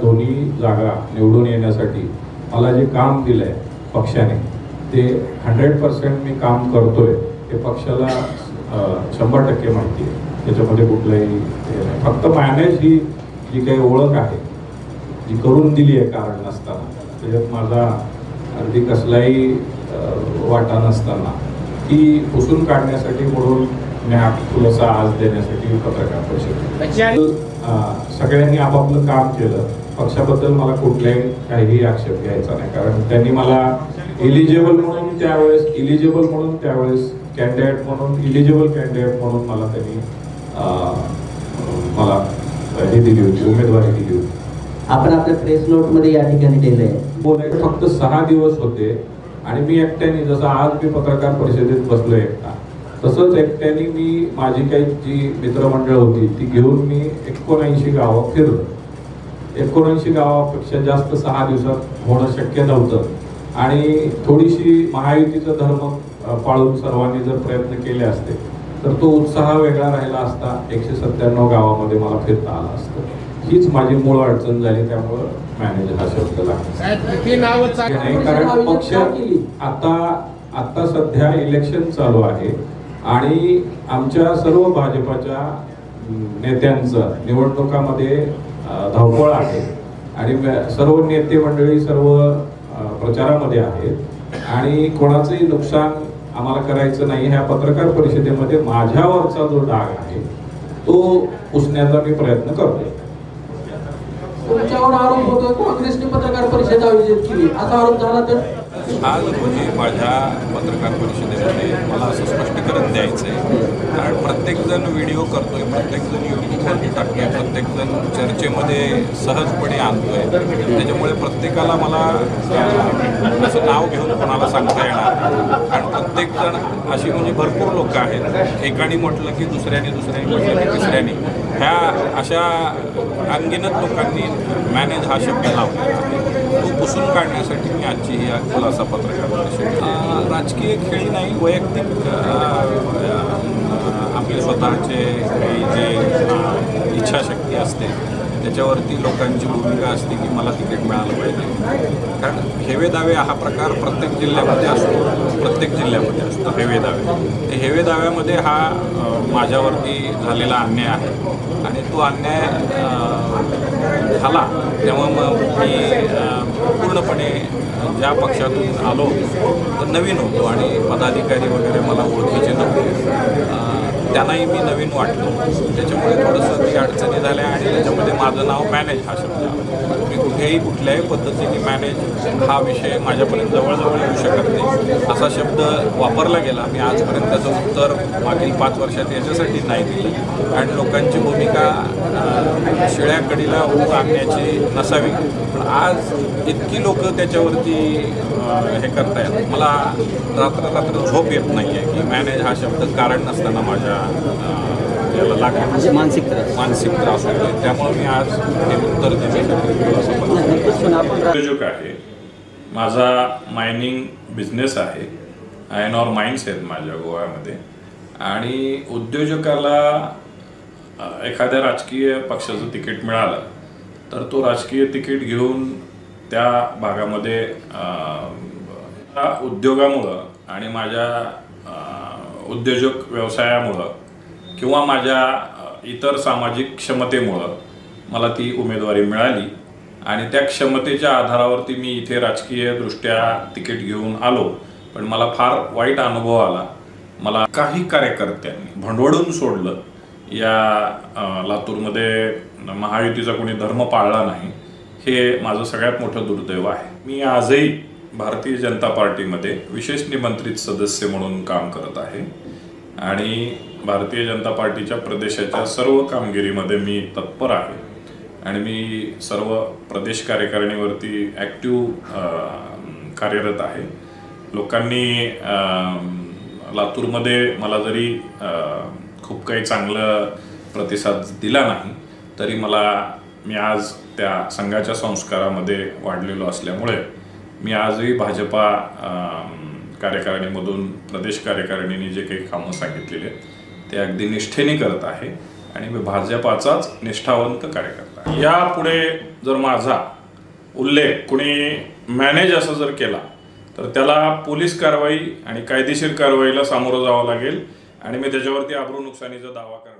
दोन्ही जागा निवडून येण्यासाठी मला जे काम दिलं आहे पक्षाने ते हंड्रेड पर्सेंट मी काम करतोय हे पक्षाला शंभर टक्के माहिती आहे. त्याच्यामध्ये कुठलंही फक्त मॅनेज ही जी काही ओळख आहे जी करून दिली आहे कारण नसताना त्याच्यात माझा अगदी कसलाही वाटा नसताना ती पुसून काढण्यासाठी म्हणून मी हा आज देण्यासाठी पत्रकार परिषद सगळ्यांनी आपापलं काम केलं. पक्षाबद्दल मला कुठल्याही काहीही आक्षेप घ्यायचा नाही. कारण त्यांनी मला इलिजिबल म्हणून त्यावेळेस इलिजिबल म्हणून त्यावेळेस कॅन्डिडेट म्हणून इलिजिबल कॅन्डिडेट म्हणून मला त्यांनी मला हे दिली होती उमेदवारी दिली होती. आपण आपल्या प्रेस नोटमध्ये या ठिकाणी लिहिलंय बोलायचं फक्त सहा दिवस होते आणि मी एकट्याने जसं आज मी पत्रकार परिषदेत बसलो एकटा तसंच एकट्याने मी माझी काही जी मित्रमंडळ होती ती घेऊन मी एकोणऐंशी गावं फिरलो. एकोणऐंशी गावापेक्षा जास्त सहा दिवसात होणं शक्य नव्हतं. आणि थोडीशी महायुतीचा धर्म पाळून सर्वांनी जर प्रयत्न केले असते तर तो उत्साह वेगळा राहिला असता एकशे सत्त्याण्णव गावामध्ये मला फिरता आला असतं. हीच माझी मूळ अडचण झाली त्यामुळं मॅनेजर हा शब्द लागला. कारण पक्ष आता आता सध्या इलेक्शन चालू आहे. आणि आमच्या सर्व भाजपाच्या नेत्यांचं निवडणुकामध्ये धावपळ आहे. आणि सर्व नेते मंडळी सर्व प्रचारामध्ये आहेत. आणि कोणाचंही नुकसान आम्हाला करायचं नाही. ह्या पत्रकार परिषदेमध्ये माझ्यावरचा जो डाग आहे तो पुसण्याचा मी प्रयत्न करतोय. तुमच्यावर आरोप होतो काँग्रेसने पत्रकार परिषद आयोजित केली. असा आरोप झाला तर? आज म्हणजे रोजी माझ्या पत्रकार परिषदेमध्ये मला असं स्पष्टीकरण द्यायचं आहे कारण प्रत्येकजण व्हिडिओ करतोय प्रत्येकजण युट्यूबवरती टाकतोय प्रत्येकजण चर्चेमध्ये सहजपणे आणतोय. त्याच्यामुळे प्रत्येकाला मला असं नाव घेऊन कोणाला सांगता येणार कारण प्रत्येकजण अशी म्हणजे भरपूर लोक आहेत. एकाने म्हटलं की दुसऱ्याने दुसऱ्याने म्हटलं की तिसऱ्याने. ह्या अशा अंगिनत लोकांनी मॅनेज हा शब्द लावला. पुसून काढण्यासाठी मी आजची ही खुलासा पत्रकार परिषद राजकीय खेळी नाही वैयक्तिक आपले स्वतःचे काही जे त्याच्यावरती लोकांची भूमिका असते की मला तिकीट मिळालं पाहिजे. कारण हेवे दावे हा प्रकार प्रत्येक जिल्ह्यामध्ये असतो. प्रत्येक जिल्ह्यामध्ये असतो हेवे दावे. ते हेवे दाव्यामध्ये हा माझ्यावरती झालेला अन्याय आहे. आणि तो अन्याय झाला तेव्हा मग मी पूर्णपणे ज्या पक्षातून आलो तर नवीन होतो आणि पदाधिकारी वगैरे मला ओळखीचे नव्हते. त्यांनाही मी नवीन वाटलो त्याच्यामुळे थोडंसं ती अडचणी झाल्या आणि त्याच्यामध्ये माझं नाव मॅनेज हा शब्द मी कुठेही कुठल्याही पद्धतीने मॅनेज हा विषय माझ्यापर्यंत जवळजवळ येऊ शकत नाही. असा शब्द वापरला गेला मी आजपर्यंत त्याचं उत्तर मागील पाच वर्षात याच्यासाठी नाही दिलं. कारण लोकांची भूमिका शिळ्या कडीला ऊग आणण्याची नसावी. आज इतकी लोक त्याच्यावरती हे करतायत. मला रात्र रात्र झोप येत नाही आहे की मॅनेज हा शब्द कारण नसताना माझ्या याला लागला. मानसिक त्रास. मानसिक त्रास होतोय. त्यामुळे मी आज हे उत्तर उद्योजक आहे. माझा मायनिंग बिझनेस आहे. आयन ऑर माइन्स आहेत माझ्या गोव्यामध्ये. आणि उद्योजकाला एखाद्या राजकीय पक्षाचं तिकीट मिळालं तर तो राजकीय तिकीट घेऊन त्या भागामध्ये त्या उद्योगामुळं आणि माझ्या उद्योजक व्यवसायामुळं किंवा माझ्या इतर सामाजिक क्षमतेमुळं मला ती उमेदवारी मिळाली. आणि त्या क्षमतेच्या आधारावरती मी इथे राजकीयदृष्ट्या तिकीट घेऊन आलो. पण मला फार वाईट अनुभव आला. मला काही कार्यकर्त्यांनी भंडवडून सोडलं. या लातूरमध्ये महायुतीचा कोणी धर्म पाळला नाही हे माझं सगळ्यात मोठं दुर्दैव आहे. मी आजही भारतीय जनता पार्टीमध्ये विशेष निमंत्रित सदस्य म्हणून काम करत आहे आणि भारतीय जनता पार्टीच्या प्रदेशाच्या सर्व कामगिरीमध्ये मी तत्पर आहे आणि मी सर्व प्रदेश कार्यकारिणीवरती ॲक्टिव्ह कार्यरत आहे. लोकांनी लातूरमध्ये मला जरी खूप काही चांगलं प्रतिसाद दिला नाही तरी मला मी आज त्या संघाच्या संस्कारामध्ये वाढलेलो असल्यामुळे मी आजही भाजपा कार्यकारिणीमधून प्रदेश कार्यकारिणीने जे काही कामं सांगितलेली आहेत ते अगदी निष्ठेने करत आहे आणि मी भाजपाचाच निष्ठावंत कार्यकर्ता आहे. यापुढे जर माझा उल्लेख कुणी मॅनेज असं जर केला तर त्याला पोलीस कारवाई आणि कायदेशीर कारवाईला सामोरं जावं लागेल आणि मी त्याच्यावरती आबरू नुकसानीचा दावा करणार.